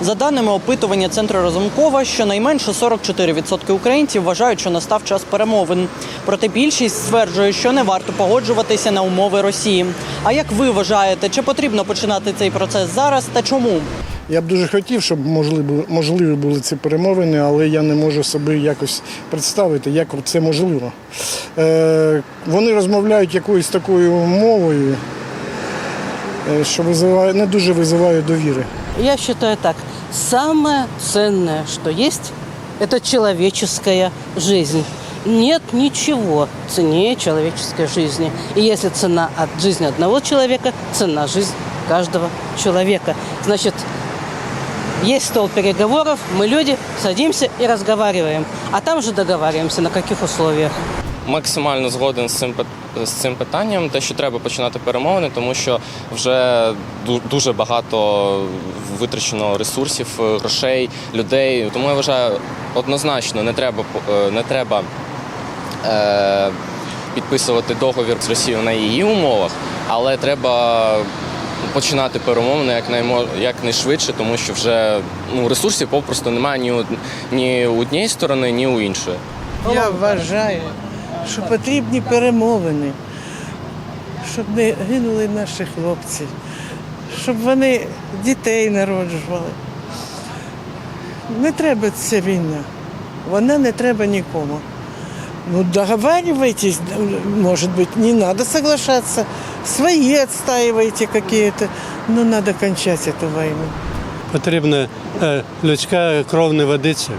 За даними опитування центру Разумкова, щонайменше 44% українців вважають, що настав час перемовин. Проте більшість стверджує, що не варто погоджуватися на умови Росії. А як ви вважаєте, чи потрібно починати цей процес зараз та чому? Я б дуже хотів, щоб можливі, можливі були ці перемовини, але я не можу собі якось представити, як це можливо. Е, вони розмовляють якоюсь такою мовою, що визиває, не дуже визиває довіри. Я считаю так. Самое ценное, что есть, это человеческая жизнь. Нет ничего ценнее человеческой жизни. И если цена от жизни одного человека, цена жизнь каждого человека. Значит, есть стол переговоров, мы люди, садимся и разговариваем. А там же договариваемся, на каких условиях. Максимально згоден з цим з цим питанням, те, що треба починати перемовини, тому що вже дуже багато витрачено ресурсів, е, грошей, людей. Тому я вважаю, однозначно не треба е, не треба е, підписувати договір з Росією на її умовах, але треба починати перемовини якнаймо якнайшвидше, тому що вже ну ресурсів попросту немає ні у ні однієї сторони, ні у іншої. Я вважаю, що потрібні перемовини, щоб не гинули наші хлопці, щоб вони дітей народжували. Не треба ця війна. Вона не треба нікому. Ну, договаривайтесь, может быть, не надо соглашаться. Свои отстаивайте какие-то. Но надо кончать эту войну. Потрібна е, людська кров не водиться.